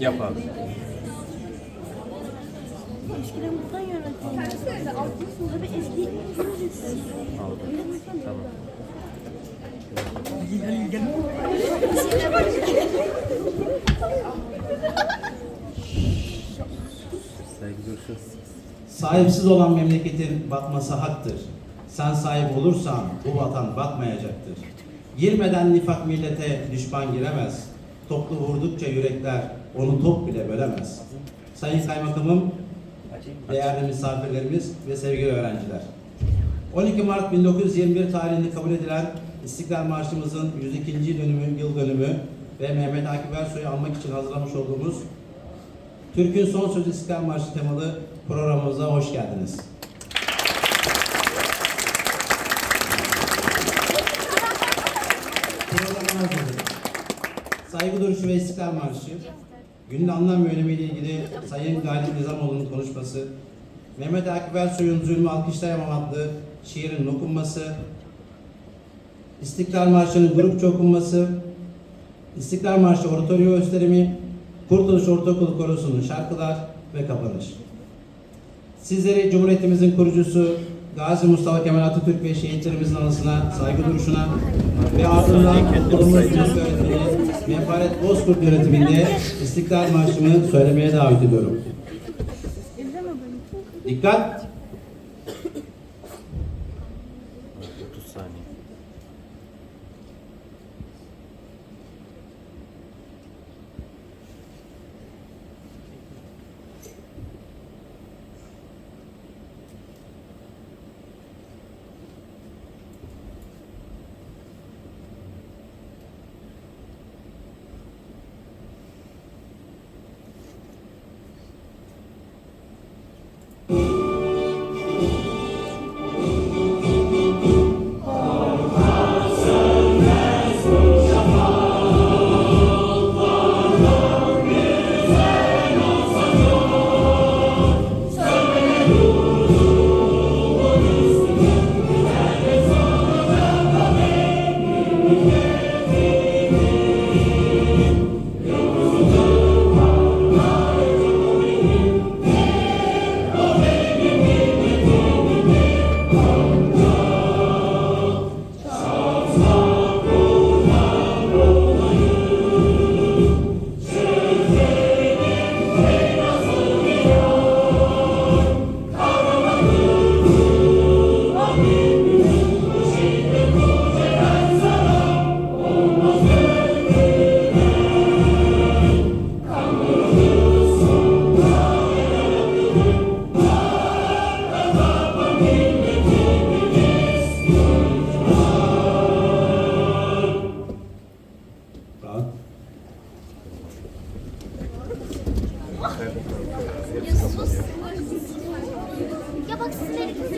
Yap abi. Eskiden buradan yönetiyorlar. Tabii eski Aldım. Tamam. Saygı duruşun. Sahipsiz olan memleketin batması haktır. Sen sahip olursan bu vatan batmayacaktır. Girmeden nifak millete düşman giremez. Toplu vurdukça yürekler onu top bile bölemez. Sayın Kaymakamım, değerli misafirlerimiz ve sevgili öğrenciler. 12 Mart 1921 tarihinde kabul edilen İstiklal Marşımızın 102. dönümü, yıl dönümü ve Mehmet Akif Ersoy'u almak için hazırlamış olduğumuz Türk'ün Son Sözü İstiklal Marşı temalı programımıza hoş geldiniz. Programın hazırlığı. Saygı duruşu ve İstiklal Marşı, günün anlam ve önemiyle ilgili Sayın Galip Nizamoğlu'nun konuşması, Mehmet Akif Ersoy'un Zulmü Alkışlayamam adlı şiirin okunması, İstiklal Marşı'nın grupça okunması, İstiklal Marşı oratorio gösterimi, Kurtuluş Ortaokulu Korosu'nun şarkılar ve kapanış. Sizleri Cumhuriyetimizin kurucusu Gazi Mustafa Kemal Atatürk ve şehitlerimizin anısına saygı duruşuna ve ardından okulumuz öğretmeni Menfaret Bozkurt yönetiminde İstiklal Marşı'mı söylemeye davet ediyorum. Dikkat! 30 saniye.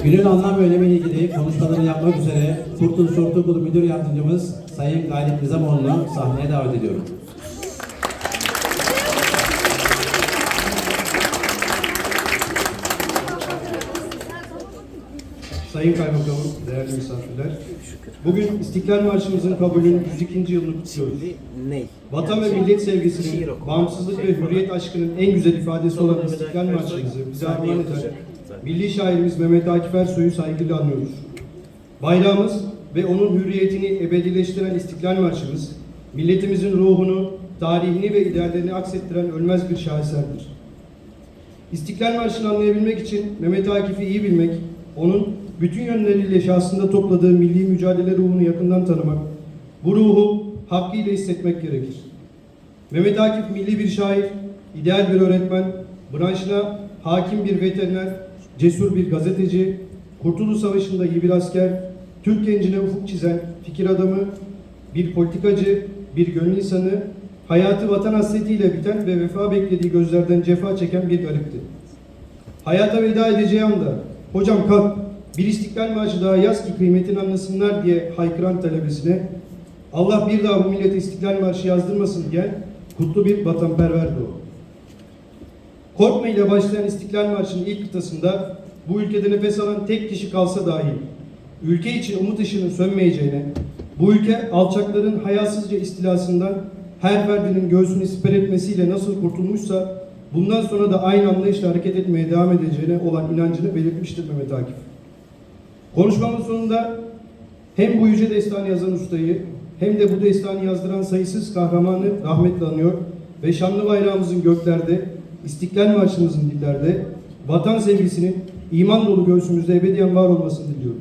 Günün anlam ve önemiyle ilgili konuşmalarını yapmak üzere Kurtuluş Ortaokulu Müdür Yardımcımız Sayın Galip Nizamoğlu'nu sahneye davet ediyorum. Sayın Kaymakamım, değerli misafirler. Bugün İstiklal Marşımızın kabulünün 102. yılını kutluyoruz. Vatan ve millet sevgisinin, bağımsızlık ve hürriyet aşkının en güzel ifadesi olan İstiklal Marşımızı bize armağan eden milli şairimiz Mehmet Akif Ersoy'u saygıyla anıyoruz. Bayrağımız ve onun hürriyetini ebedileştiren İstiklal Marşımız, milletimizin ruhunu, tarihini ve ideallerini aksettiren ölmez bir şaheserdir. İstiklal Marşı'nı anlayabilmek için Mehmet Akif'i iyi bilmek, onun bütün yönleriyle şahsında topladığı milli mücadele ruhunu yakından tanımak, bu ruhu hakkıyla hissetmek gerekir. Mehmet Akif milli bir şair, ideal bir öğretmen, branşına hakim bir veteriner, cesur bir gazeteci, Kurtuluş Savaşı'nda iyi bir asker, Türk gencine ufuk çizen fikir adamı, bir politikacı, bir gönül insanı, hayatı vatan hasretiyle biten ve vefa beklediği gözlerden cefa çeken bir garipti. Hayata veda edeceği anda, hocam kalk, bir istiklal marşı daha yaz ki kıymetini anlasınlar diye haykıran talebesine, Allah bir daha bu millete istiklal marşı yazdırmasın diyen kutlu bir vatanperverdi o. Korkma ile başlayan İstiklal Marşı'nın ilk kıtasında bu ülkede nefes alan tek kişi kalsa dahi ülke için umut ışığının sönmeyeceğine, bu ülke alçakların hayasızca istilasından her ferdinin göğsünü siper etmesiyle nasıl kurtulmuşsa bundan sonra da aynı anlayışla hareket etmeye devam edeceğine olan inancını belirtmiştir Mehmet Akif. Konuşmamın sonunda hem bu yüce destanı yazan ustayı hem de bu destanı yazdıran sayısız kahramanı rahmetle anıyor ve şanlı bayrağımızın göklerde, İstiklal Marşımızın dillerde, vatan sevgisinin iman dolu göğsümüzde ebediyen var olmasını diliyorum.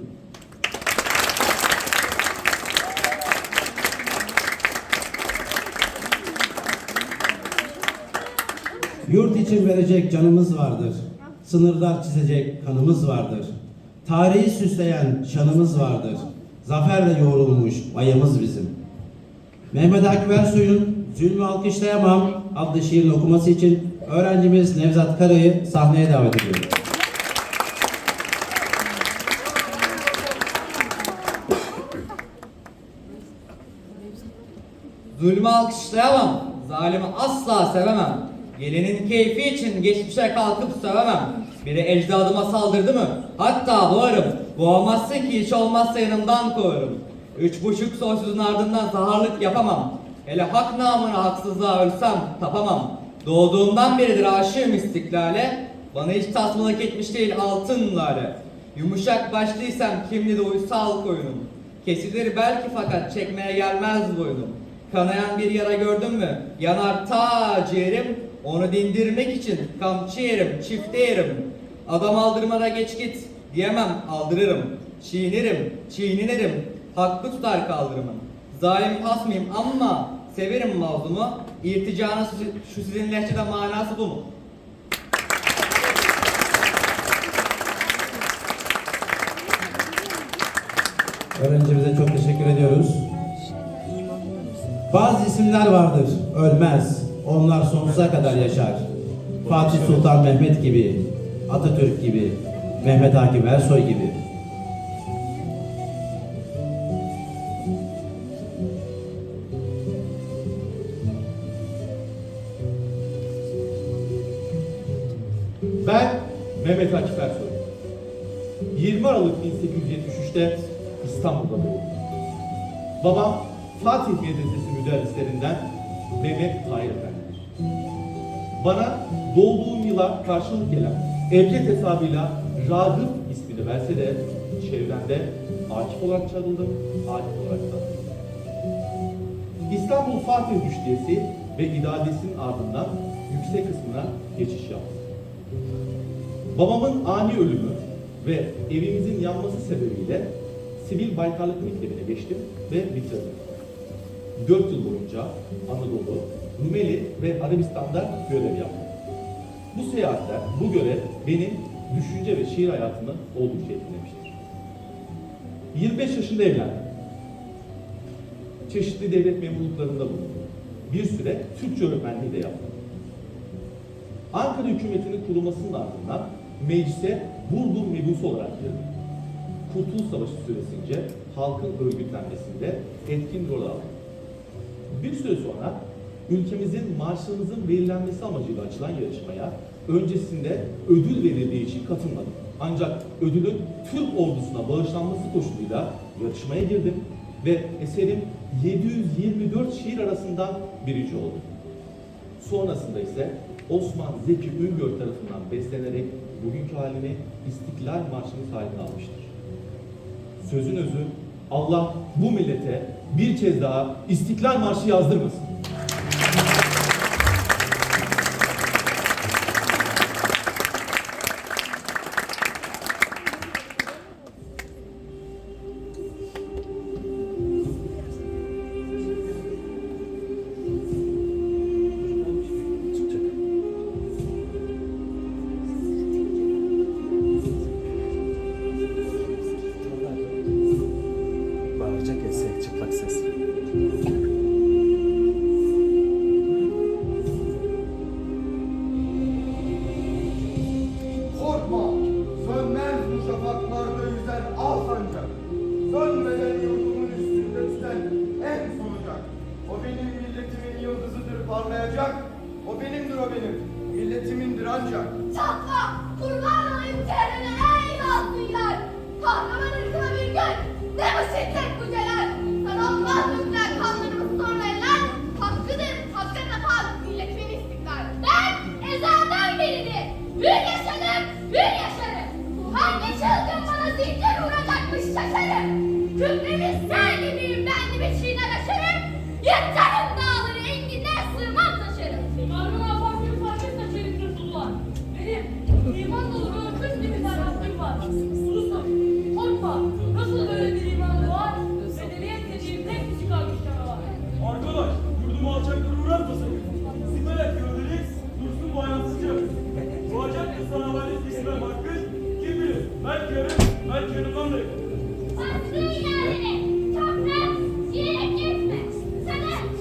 Yurt için verecek canımız vardır. Sınırlar çizecek kanımız vardır. Tarihi süsleyen şanımız vardır. Zaferle yoğrulmuş bayımız bizim. Mehmet Akif Ersoy'un Zulmü Alkışlayamam adlı şiirin okuması için öğrencimiz Nevzat Kara'yı sahneye davet ediyorum. Zulmü alkışlayamam, zalimi asla sevemem. Gelinin keyfi için geçmişe kalkıp sövemem. Biri ecdadıma saldırdı mı? Hatta boğarım. Boğamazsın ki hiç olmazsa yanımdan kovarım. Üç buçuk soysuzun ardından zaharlık yapamam. Hele hak namına haksızlığa ölsem tapamam. Doğduğumdan beridir aşığım istiklale. Bana hiç tasmalık etmiş değil altın. Yumuşak başlıysam kimli de uysal koyunum. Kesilir belki fakat çekmeye gelmez boynum. Kanayan bir yara gördün mü? Yanar ta ciğerim. Onu dindirmek için kamçı yerim, çifte yerim. Adam aldırmada geç git diyemem aldırırım. Çiğnerim, çiğnenirim. Hakkı tutar kaldırımın. Zalim pasmayayım ama severim mazlumu. İrticanın şu sizin lehçede manası bu mu? Öğrencimize çok teşekkür ediyoruz. Bazı isimler vardır, ölmez. Onlar sonsuza kadar yaşar. Fatih Sultan Mehmet gibi, Atatürk gibi, Mehmet Akif Ersoy gibi. Ben Mehmet Akif Ersoy. 20 Aralık 1873'te İstanbul'da doğdum. Babam Fatih Medresesi müderrislerinden Mehmet Tahir Efendi'dir. Bana doğduğum yıla karşılık gelen evlet hesabıyla Ragıp ismini verse de çevremde Akif olarak çağrıldım, Akif olarak tanındım. İstanbul Fatih Müştiyesi ve idadesinin ardından yüksek kısmına geçiş yaptım. Babamın ani ölümü ve evimizin yanması sebebiyle sivil baytarlık mektebine geçtim ve bitirdim. Dört yıl boyunca Anadolu, Rumeli ve Arabistan'da görev yaptım. Bu seyahatler, bu görev benim düşünce ve şiir hayatımı oldukça etkilemiştir. 25 yaşında evlendim. Çeşitli devlet memurluklarında bulundum. Bir süre Türkçe öğretmenliği de yaptım. Ankara hükümetinin kurulmasının ardından meclise Burdur mebusu olarak girdim. Kurtuluş Savaşı süresince halkın örgütlenmesinde etkin rol aldım. Bir süre sonra ülkemizin marşımızın belirlenmesi amacıyla açılan yarışmaya öncesinde ödül verildiği için katılmadım. Ancak ödülün Türk ordusuna bağışlanması koşuluyla yarışmaya girdim ve eserim 724 şiir arasından birinci oldu. Sonrasında ise Osman Zeki Üngör tarafından beslenerek bugünkü halini İstiklal Marşı'nın sahibine almıştır. Sözün özü Allah bu millete bir kez daha İstiklal Marşı yazdırmasın.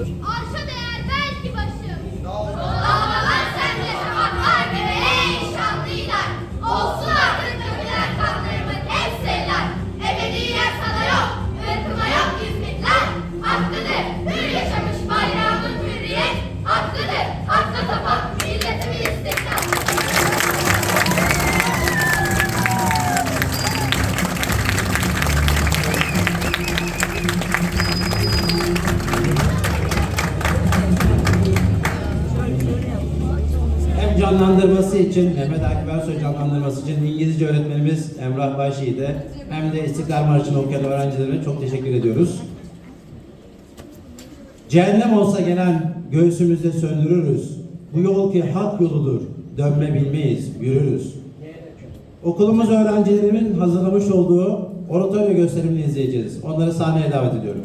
Arşa değer belki başım. Dağlara Mehmet Akif Ersoy canlandırması için İngilizce öğretmenimiz Emrah Bayşi'de hem de İstiklal Marşı'nı okuyan öğrencilerime çok teşekkür ediyoruz. Cehennem olsa gelen göğsümüzde söndürürüz. Bu yol ki hak yoludur. Dönme bilmeyiz, yürürüz. Okulumuz öğrencilerimin hazırlamış olduğu oratorio gösterimini izleyeceğiz. Onları sahneye davet ediyorum.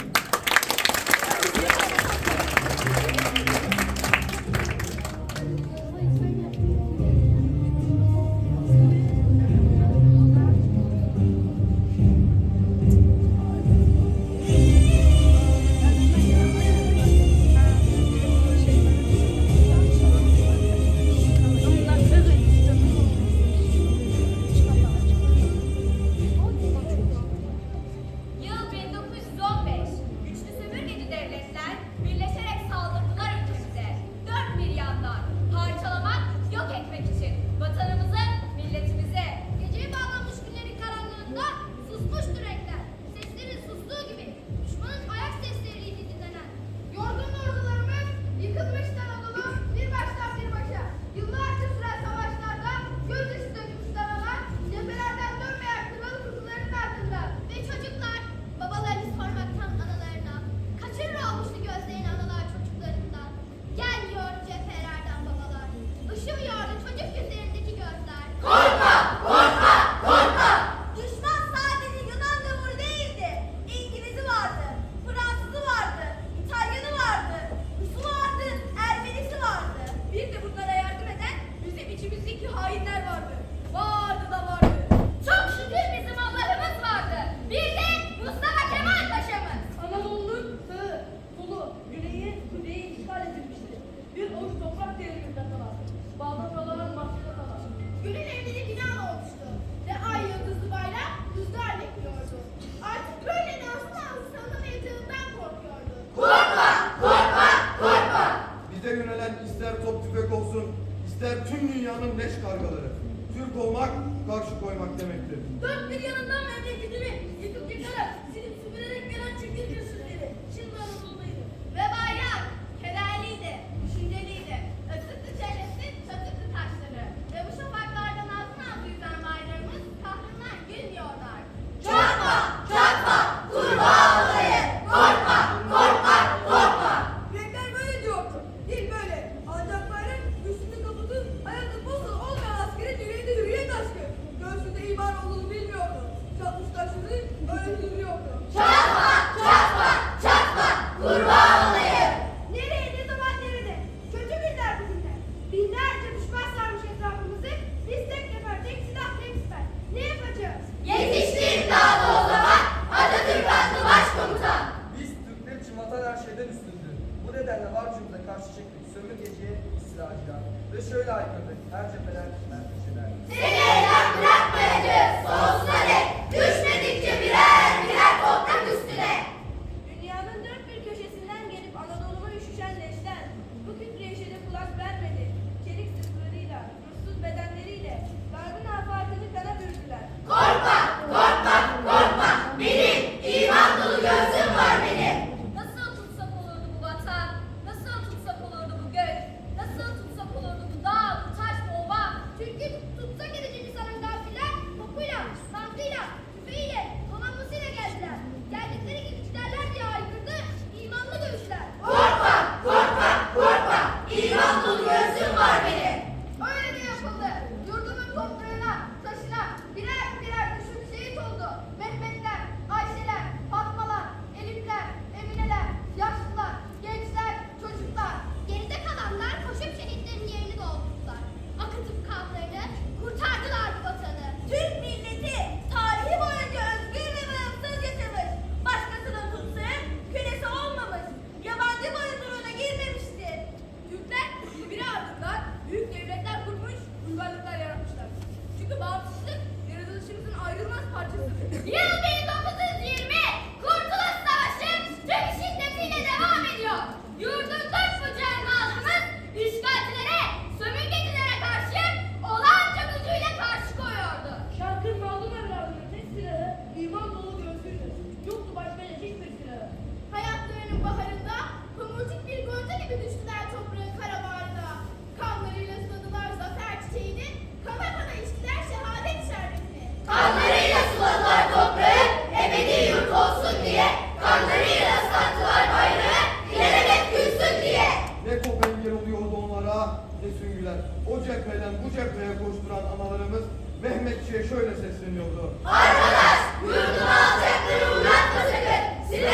engel oluyordu onlara ne süngüler. O cepheden bu cepheye koşturan analarımız Mehmetçi'ye şöyle sesleniyordu. Arkadaş, yurdunu alacakları unutma sakın. Sile,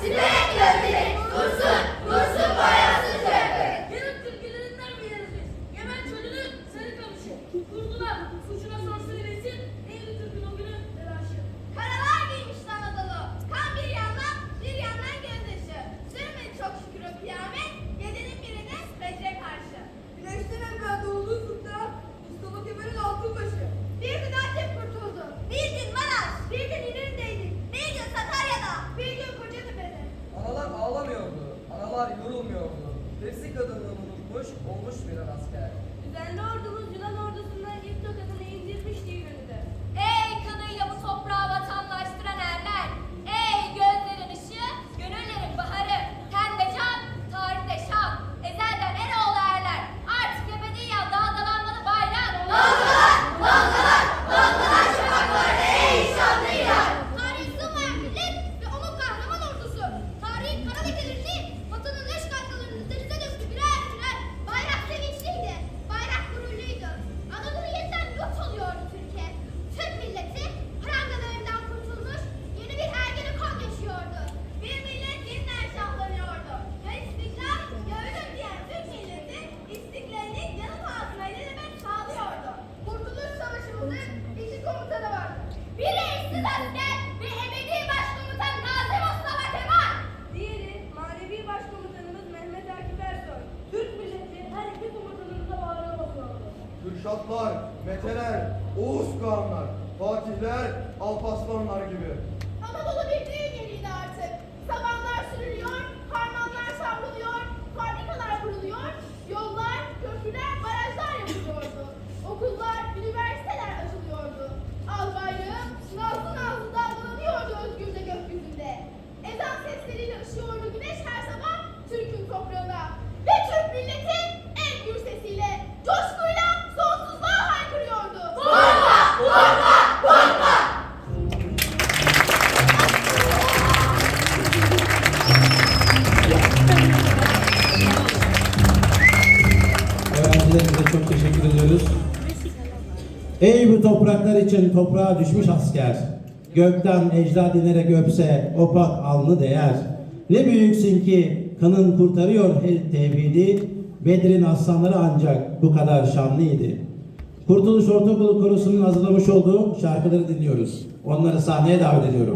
sile. Glória. Gazilerimize çok teşekkür ediyoruz. Ey bu topraklar için toprağa düşmüş asker. Gökten ecda dinerek öpse opak alnı değer. Ne büyüksün ki kanın kurtarıyor her tevhidi. Bedir'in aslanları ancak bu kadar şanlıydı. Kurtuluş Ortaokulu Korosu'nun hazırlamış olduğu şarkıları dinliyoruz. Onları sahneye davet ediyorum.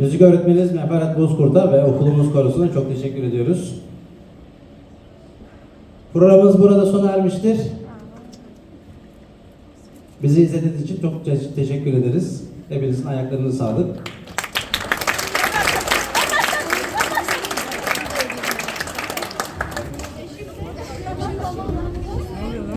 Müzik öğretmenimiz Mefaret Bozkurt'a ve okulumuz korosuna çok teşekkür ediyoruz. Programımız burada sona ermiştir. Bizi izlediğiniz için çok te- teşekkür ederiz. Hepinizin ayaklarına sağlık.